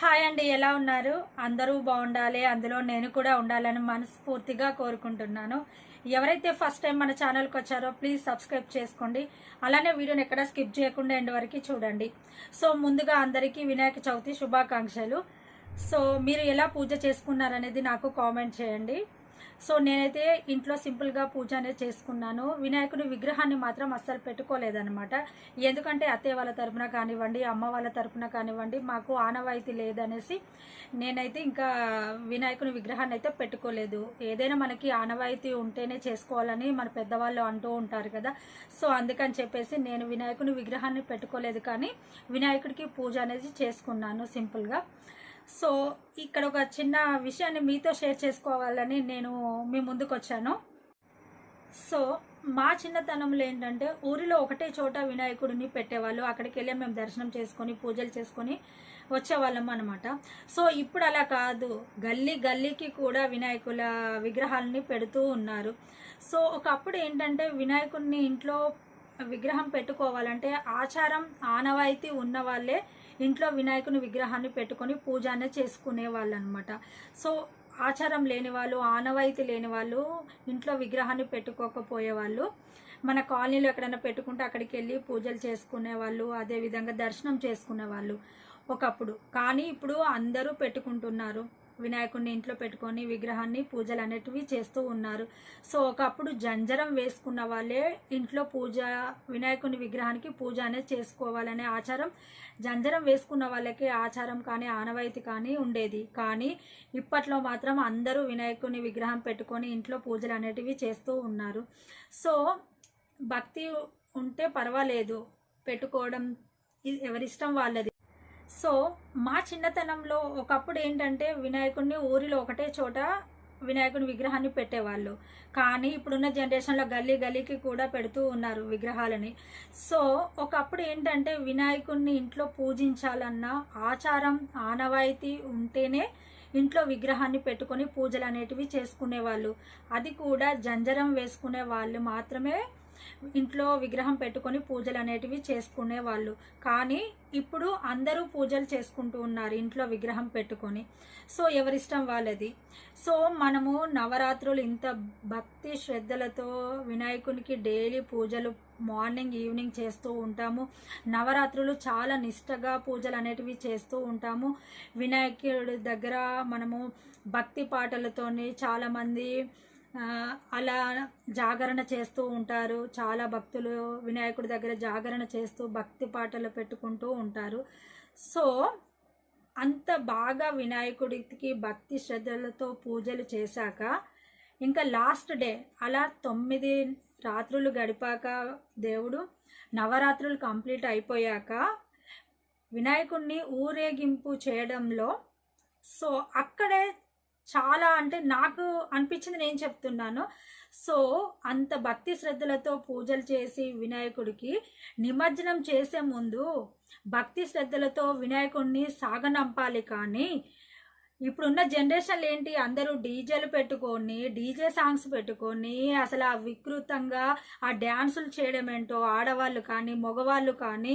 Hi అండి ఎలా ఉన్నారు? అందరూ బాగుండాలి అందులో నేను కూడా ఉండాలని మనస్ఫూర్తిగా కోరుకుంటున్నాను. ఎవరైతే ఫస్ట్ టైం మన ఛానల్కి వచ్చారో ప్లీజ్ సబ్స్క్రైబ్ చేసుకోండి. అలానే వీడియోని ఎక్కడ స్కిప్ చేయకుండా ఎండ్ వరకు చూడండి. సో ముందుగా అందరికీ వినాయక చవితి శుభాకాంక్షలు. సో మీరు ఎలా పూజ చేసుకున్నారనేది నాకు కామెంట్ చేయండి. సో నేనైతే ఇంట్లో సింపుల్గా పూజ అనేది చేసుకున్నాను. వినాయకుని విగ్రహాన్ని మాత్రం అస్సలు పెట్టుకోలేదనమాట ఎందుకంటే అత్తయ్య వాళ్ళ తరపున కానివ్వండి అమ్మ వాళ్ళ తరపున కానివ్వండి మాకు ఆనవాయితీ లేదనేసి నేనైతే ఇంకా వినాయకుని విగ్రహాన్ని అయితే పెట్టుకోలేదు. ఏదైనా మనకి ఆనవాయితీ ఉంటేనే చేసుకోవాలని మన పెద్దవాళ్ళు అంటూ ఉంటారు కదా. సో అందుకని చెప్పేసి నేను వినాయకుని విగ్రహాన్ని పెట్టుకోలేదు కానీ వినాయకుడికి పూజ అనేది చేసుకున్నాను సింపుల్గా సో ఇక్కడ ఒక చిన్న విషయాన్ని మీతో షేర్ చేసుకోవాలని నేను మీ ముందుకు వచ్చాను సో మా చిన్నతనంలో ఏంటంటే ఊరిలో ఒకటే చోట వినాయకుడిని పెట్టేవాళ్ళు అక్కడికి వెళ్ళి మేము దర్శనం చేసుకొని పూజలు చేసుకొని వచ్చేవాళ్ళం అనమాట సో ఇప్పుడు అలా కాదు గల్లీ గల్లీకి కూడా వినాయకుల విగ్రహాలని పెడుతూ ఉన్నారు. సో ఒకప్పుడు ఏంటంటే వినాయకుడిని ఇంట్లో విగ్రహం పెట్టుకోవాలంటే ఆచారం ఆనవాయితీ ఉన్న వాళ్ళే ఇంట్లో వినాయకుని విగ్రహాన్ని పెట్టుకొని పూజ అనేది చేసుకునేవాళ్ళు అనమాట సో ఆచారం లేని వాళ్ళు ఆనవాయితీ లేని వాళ్ళు ఇంట్లో విగ్రహాన్ని పెట్టుకోకపోయే వాళ్ళు మన కాలనీలో ఎక్కడైనా పెట్టుకుంటే అక్కడికి వెళ్ళి పూజలు చేసుకునే వాళ్ళు అదేవిధంగా దర్శనం చేసుకునే వాళ్ళు ఒకప్పుడు. కానీ ఇప్పుడు అందరూ పెట్టుకుంటున్నారు. వినాయకుడిని ఇంట్లో పెట్టుకొని విగ్రహాన్ని పూజలు అనేటివి చేస్తూ ఉన్నారు. సో ఒకప్పుడు జంజరం వేసుకున్న వాళ్ళే ఇంట్లో పూజ వినాయకుని విగ్రహానికి పూజ అనేది చేసుకోవాలనే ఆచారం జంజరం వేసుకున్న వాళ్ళకి ఆచారం కానీ ఆనవాయితీ కానీ ఉండేది. కానీ ఇప్పట్లో మాత్రం అందరూ వినాయకుని విగ్రహం పెట్టుకొని ఇంట్లో పూజలు అనేటివి చేస్తూ ఉన్నారు. సో భక్తి ఉంటే పర్వాలేదు. పెట్టుకోవడం ఎవరిష్టం వాళ్ళది. సో మా చిన్నతనంలో ఒకప్పుడు ఏంటంటే వినాయకుడిని ఊరిలో ఒకటే చోట వినాయకుని విగ్రహాన్ని పెట్టేవాళ్ళు. కానీ ఇప్పుడున్న జనరేషన్లో గల్లీ గల్లీకి కూడా పెడుతూ ఉన్నారు విగ్రహాలని. సో ఒకప్పుడు ఏంటంటే వినాయకుడిని ఇంట్లో పూజించాలన్న ఆచారం ఆనవాయితీ ఉంటేనే ఇంట్లో విగ్రహాన్ని పెట్టుకొని పూజలు అనేటివి చేసుకునేవాళ్ళు. అది కూడా జంజరం వేసుకునే వాళ్ళు మాత్రమే ఇంట్లో విగ్రహం పెట్టుకొని పూజలు అనేటివి చేసుకునే వాళ్ళు కానీ ఇప్పుడు అందరూ పూజలు చేసుకుంటూ ఉన్నారు ఇంట్లో విగ్రహం పెట్టుకొని. సో ఎవరిష్టం వాళ్ళది? సో మనము నవరాత్రులు ఇంత భక్తి శ్రద్ధలతో వినాయకునికి డైలీ పూజలు మార్నింగ్ ఈవినింగ్ చేస్తూ ఉంటాము. నవరాత్రులు చాలా నిష్టగా పూజలు అనేటివి చేస్తూ ఉంటాము. వినాయకుడి దగ్గర మనము భక్తి పాటలతోని చాలామంది అలా జాగరణ చేస్తూ ఉంటారు. చాలా భక్తులు వినాయకుడి దగ్గర జాగరణ చేస్తూ భక్తి పాటలు పెట్టుకుంటూ ఉంటారు. సో అంత బాగా వినాయకుడికి భక్తి శ్రద్ధలతో పూజలు చేశాక ఇంకా లాస్ట్ డే అలా తొమ్మిది రాత్రులు గడిపాక దేవుడు నవరాత్రులు కంప్లీట్ అయిపోయాక వినాయకుడిని ఊరేగింపు చేయడంలో సో అక్కడే చాలా అంటే నాకు అనిపించింది నేను చెప్తున్నాను. సో అంత భక్తి శ్రద్ధలతో పూజలు చేసి వినాయకుడికి నిమజ్జనం చేసే ముందు భక్తి శ్రద్ధలతో వినాయకుడిని సాగనంపాలి కానీ ఇప్పుడున్న జనరేషన్లు ఏంటి? అందరూ డీజేలు పెట్టుకొని డీజే సాంగ్స్ పెట్టుకొని అసలు ఆ వికృతంగా ఆ డ్యాన్సులు చేయడం ఏంటో ఆడవాళ్ళు కానీ మగవాళ్ళు కానీ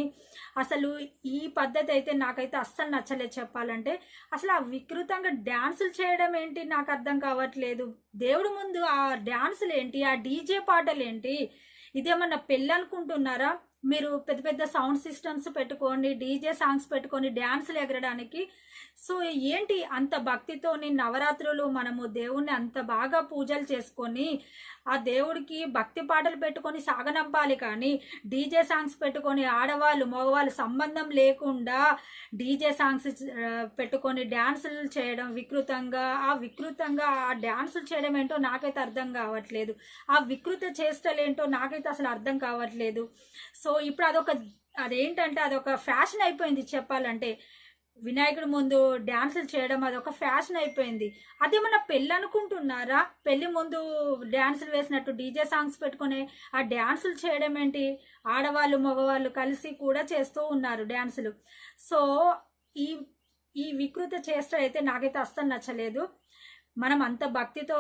అసలు ఈ పద్ధతి అయితే నాకైతే అస్సలు నచ్చలేదు చెప్పాలంటే. అసలు ఆ వికృతంగా డ్యాన్సులు చేయడం ఏంటి? నాకు అర్థం కావట్లేదు. దేవుడు ముందు ఆ డ్యాన్సులు ఏంటి? ఆ డీజే పాటలు ఏంటి? ఇదేమన్నా పెళ్ళి అనుకుంటున్నారా మీరు పెద్ద పెద్ద సౌండ్ సిస్టమ్స్ పెట్టుకొని డీజే సాంగ్స్ పెట్టుకొని డ్యాన్సులు ఎగరడానికి. సో ఏంటి అంత భక్తితోని నవరాత్రులు మనము దేవుణ్ణి అంత బాగా పూజలు చేసుకొని ఆ దేవుడికి భక్తి పాటలు పెట్టుకొని సాగనంపాలి కానీ డీజే సాంగ్స్ పెట్టుకొని ఆడవాళ్ళు మగవాళ్ళు సంబంధం లేకుండా డీజే సాంగ్స్ పెట్టుకొని డ్యాన్సులు చేయడం వికృతంగా ఆ వికృతంగా ఆ డ్యాన్సులు చేయడం ఏంటో నాకైతే అర్థం కావట్లేదు. ఆ వికృత చేష్టలు ఏంటో నాకైతే అసలు అర్థం కావట్లేదు. సో సో ఇప్పుడు అదొక అదేంటంటే అదొక ఫ్యాషన్ అయిపోయింది చెప్పాలంటే. వినాయకుడి ముందు డ్యాన్సులు చేయడం అదొక ఫ్యాషన్ అయిపోయింది. అదేమన్నా పెళ్ళి అనుకుంటున్నారా పెళ్ళి ముందు డ్యాన్సులు వేసినట్టు డీజే సాంగ్స్ పెట్టుకుని ఆ డ్యాన్సులు చేయడం ఏంటి? ఆడవాళ్ళు మగవాళ్ళు కలిసి కూడా చేస్తూ ఉన్నారు డ్యాన్సులు. సో ఈ ఈ వికృత చేష్ట అయితే నాకైతే అస్సలు నచ్చలేదు. మనం అంత భక్తితో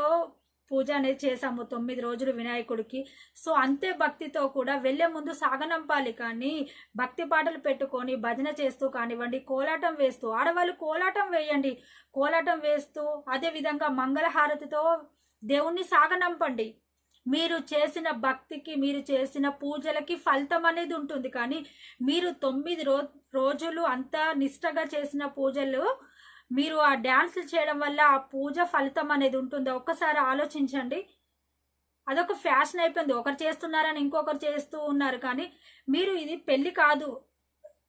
పూజ అనేది చేసాము తొమ్మిది రోజులు వినాయకుడికి. సో అంతే భక్తితో కూడా వెళ్ళే ముందు సాగనంపాలి కానీ భక్తి పాటలు పెట్టుకొని భజన చేస్తూ కానివ్వండి కోలాటం వేస్తూ ఆడవాళ్ళు కోలాటం వేయండి. కోలాటం వేస్తూ అదే విధంగా మంగళహారతితో దేవుణ్ణి సాగనంపండి. మీరు చేసిన భక్తికి మీరు చేసిన పూజలకి ఫలితం అనేది ఉంటుంది. కానీ మీరు తొమ్మిది రో రోజులు అంతా నిష్టగా చేసిన పూజలు మీరు ఆ డ్యాన్సులు చేయడం వల్ల ఆ పూజ ఫలితం అనేది ఉంటుంది? ఒక్కసారి ఆలోచించండి. అదొక ఫ్యాషన్ అయిపోయింది. ఒకరు చేస్తున్నారని ఇంకొకరు చేస్తూ ఉన్నారు కానీ మీరు ఇది పెళ్ళి కాదు.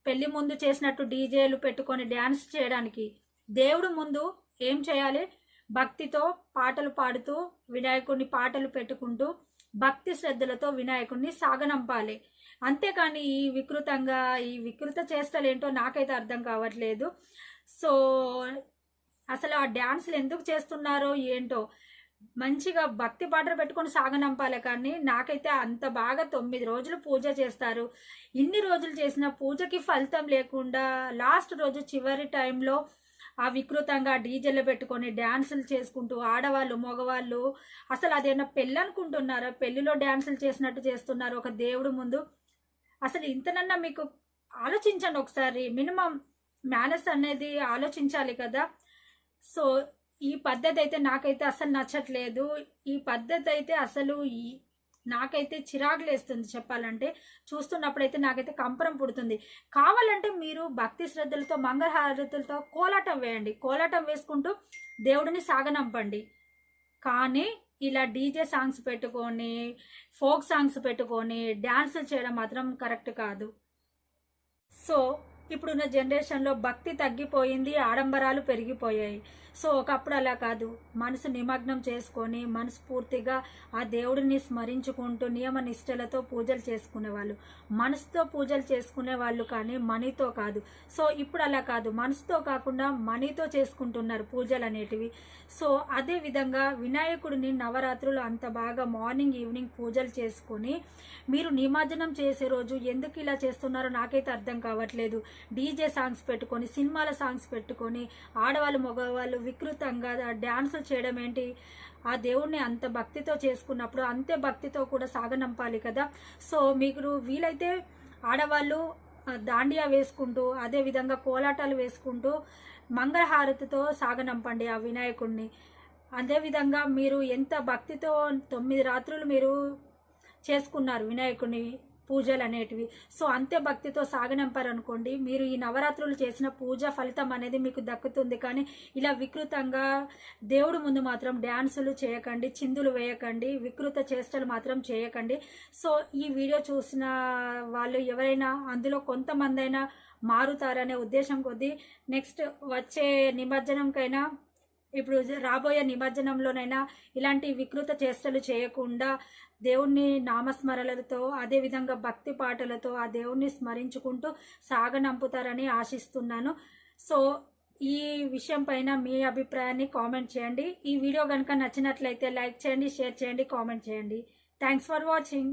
పెళ్ళి ముందు చేసినట్టు డీజేలు పెట్టుకొని డ్యాన్స్ చేయడానికి దేవుడు ముందు ఏం చేయాలి? భక్తితో పాటలు పాడుతూ వినాయకుడిని పాటలు పెట్టుకుంటూ భక్తి శ్రద్ధలతో వినాయకుడిని సాగనంపాలి. అంతేకాని ఈ వికృతంగా ఈ వికృత చేష్టలు ఏంటో నాకైతే అర్థం కావట్లేదు. సో అసలు ఆ డ్యాన్సులు ఎందుకు చేస్తున్నారో ఏంటో మంచిగా భక్తి పాటలు పెట్టుకొని సాగనంపాలి కానీ నాకైతే అంత బాగా తొమ్మిది రోజులు పూజ చేస్తారు. ఇన్ని రోజులు చేసిన పూజకి ఫలితం లేకుండా లాస్ట్ రోజు చివరి టైంలో ఆ వికృతంగా డీజేలు పెట్టుకొని డ్యాన్సులు చేసుకుంటూ ఆడవాళ్ళు మగవాళ్ళు అసలు అదేమన్నా పెళ్ళి అనుకుంటున్నారా పెళ్ళిలో డ్యాన్సులు చేసినట్టు చేస్తున్నారు ఒక దేవుడు ముందు. అసలు ఇంతనన్నా మీకు ఆలోచించండి ఒకసారి. మినిమం మేనర్స్ అనేది ఆలోచించాలి కదా. సో ఈ పద్ధతి అయితే నాకైతే అసలు నచ్చట్లేదు. ఈ పద్ధతి అయితే అసలు ఈ నాకైతే చిరాకులేస్తుంది చెప్పాలంటే. చూస్తున్నప్పుడైతే నాకైతే కంపరం పుడుతుంది. కావాలంటే మీరు భక్తి శ్రద్ధలతో మంగళహారతులతో కోలాటం వేయండి. కోలాటం వేసుకుంటూ దేవుడిని సాగనంపండి. కానీ ఇలా డీజే సాంగ్స్ పెట్టుకొని ఫోక్ సాంగ్స్ పెట్టుకొని డ్యాన్సులు చేయడం మాత్రం కరెక్ట్ కాదు. సో ఇప్పుడున్న జనరేషన్లో భక్తి తగ్గిపోయింది ఆడంబరాలు పెరిగిపోయాయి. సో ఒకప్పుడు అలా కాదు. మనసు నిమగ్నం చేసుకొని మనస్ఫూర్తిగా ఆ దేవుడిని స్మరించుకుంటూ నియమ నిష్టలతో పూజలు చేసుకునేవాళ్ళు. మనసుతో పూజలు చేసుకునే వాళ్ళు కానీ మనీతో కాదు. సో ఇప్పుడు అలా కాదు. మనసుతో కాకుండా మనీతో చేసుకుంటున్నారు పూజలు అనేటివి. సో అదే విధంగా వినాయకుడిని నవరాత్రులు అంత బాగా మార్నింగ్ ఈవినింగ్ పూజలు చేసుకొని మీరు నిమజ్జనం చేసే రోజు ఎందుకు ఇలా చేస్తున్నారో నాకైతే అర్థం కావట్లేదు. డీజే సాంగ్స్ పెట్టుకొని సినిమాల సాంగ్స్ పెట్టుకొని ఆడవాళ్ళు మగవాళ్ళు వికృతంగా డ్యాన్స్ చేయడం ఏంటి? ఆ దేవుణ్ణి అంత భక్తితో చేసుకున్నప్పుడు అంతే భక్తితో కూడా సాగనంపాలి కదా. సో మీకు వీలైతే ఆడవాళ్ళు దాండియా వేసుకుంటూ అదే విధంగా కోలాటాలు వేసుకుంటూ మంగళహారతితో సాగనంపండి ఆ వినాయకుడిని అదేవిధంగా మీరు ఎంత భక్తితో తొమ్మిది రాత్రులు మీరు చేసుకున్నారు వినాయకుడిని పూజలు అనేటివి. సో అంతే భక్తితో సాగనంపారు అనుకోండి మీరు ఈ నవరాత్రులు చేసిన పూజ ఫలితం అనేది మీకు దక్కుతుంది. కానీ ఇలా వికృతంగా దేవుడు ముందు మాత్రం డ్యాన్సులు చేయకండి చిందులు వేయకండి వికృత చేష్టలు మాత్రం చేయకండి. సో ఈ వీడియో చూసిన వాళ్ళు ఎవరైనా అందులో కొంతమంది అయినా మారుతారనే ఉద్దేశం కొద్దీ నెక్స్ట్ వచ్చే నిమజ్జనంకైనా ఇప్పుడు రాబోయే నిమజ్జనంలోనైనా ఇలాంటి వికృత చేష్టలు చేయకుండా దేవుణ్ణి నామస్మరణలతో అదేవిధంగా భక్తి పాటలతో ఆ దేవుణ్ణి స్మరించుకుంటూ సాగనంపుతారని ఆశిస్తున్నాను. సో ఈ విషయం పైన మీ అభిప్రాయాన్ని కామెంట్ చేయండి. ఈ వీడియో కనుక నచ్చినట్లయితే లైక్ చేయండి షేర్ చేయండి కామెంట్ చేయండి. Thanks for watching.